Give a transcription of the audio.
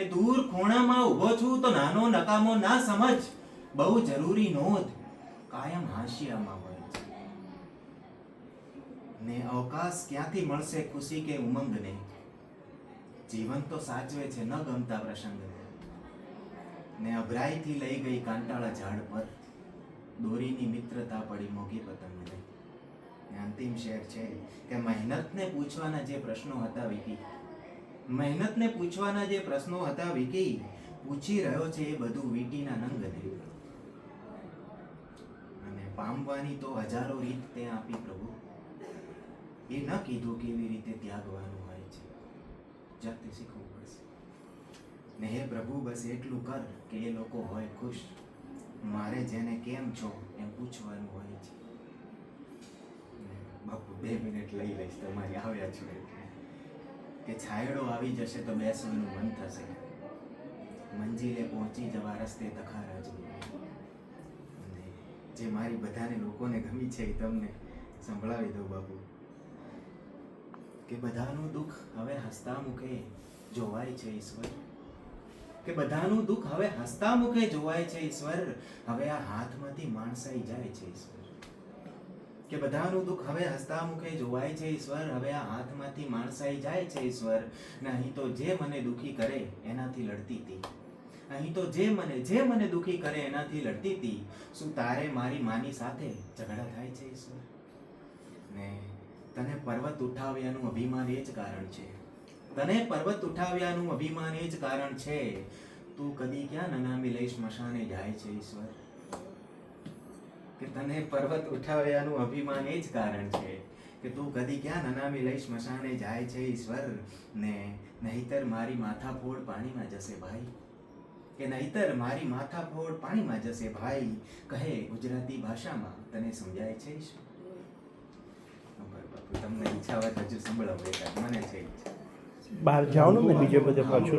કે દૂર ખૂણામાં ઊભો છું તો નાનો નકામો ના સમજ. બહુ જરૂરી નોંધ કાયમ હાશિયામાં હોય છે. ને અવકાશ ક્યાંથી મળશે ખુશી કે ઉમંગને? જીવન તો સાચવે છે, ન ગમતા પ્રસંગને. ને અભરાઈથી લઈ ગઈ કાંટાળા ઝાડ પર દોરીની મિત્રતા પડી મોગી પતંગને. અંતિમ શેર છે કે મહેનતને પૂછવાના જે પ્રશ્નો હતા વિકી. મહેનતને પૂછવાના જે પ્રશ્નો હતા વિકી, પૂછી રહ્યો છે એ બધું વીટીના નંગને. અને પામવાની તો હજારો રીત તે આપી પ્રભુ. એ ન કીધું કેવી રીતે ત્યાગવાનું હોય છે. જાતે શીખવું પડશે. ને હે પ્રભુ, બસ એટલું કર કે એ લોકો હોય ખુશ. મારે જેને કેમ છો એમ પૂછવાનું હોય છે. બાપુ, બે મિનિટ લઈ લઈશ, તમારી આવ્યા છો એટલે. કે છાયડો આવી જશે તો બેસવાનું મન થશે. મંજિલે પહોંચી જવા રસ્તે તખારા અને જે મારી બધાને લોકોને ગમી છે એ તમને સંભળાવી દઉં બાપુ. કે બધાનું દુઃખ હવે હસતા મુખે જોવાય છે ઈશ્વર. કે બધાનું દુઃખ હવે હસતા મુખે જોવાય છે ઈશ્વર. હવે આ હાથમાંથી માણસાઈ જાય છે ઈશ્વર. કે બધાનું દુઃખ હવે હસતા મુખે જોવાય છે ઈશ્વર, હવે આ હાથમાંથી માણસાઈ જાય છે ઈશ્વર. ને અહીં તો જે મને દુઃખી કરે એનાથી લડતી હતી અહીં તો જે મને જે મને દુઃખી કરે એનાથી લડતી હતી શું તારે મારી માની સાથે ઝઘડા થાય છે ઈશ્વર? ને તને પર્વત ઉઠાવ્યાનું અભિમાન એ જ કારણ છે. તને પર્વત ઉઠાવ્યાનું અભિમાન એ જ કારણ છે. તું કદી ક્યાં નનામી લઈ સ્મશાને જાય છે ઈશ્વર? કે તને પર્વત ઉઠાવ્યાનું અભિમાન એ જ કારણ છે કે તું કદી ક્યાં નનામી લઈ સ્મશાને જાય છે ઈશ્વર ને? નહીતર મારી માથાફોડ પાણીમાં જશે ભાઈ. કે નહીતર મારી માથાફોડ પાણીમાં જશે ભાઈ. કહે ગુજરાતી ભાષામાં, તને સમજાય છે તમને ઈચ્છા હોય હજુ સંભળાવો મને છે બહાર જાઓ ને બીજે બધે પાછું.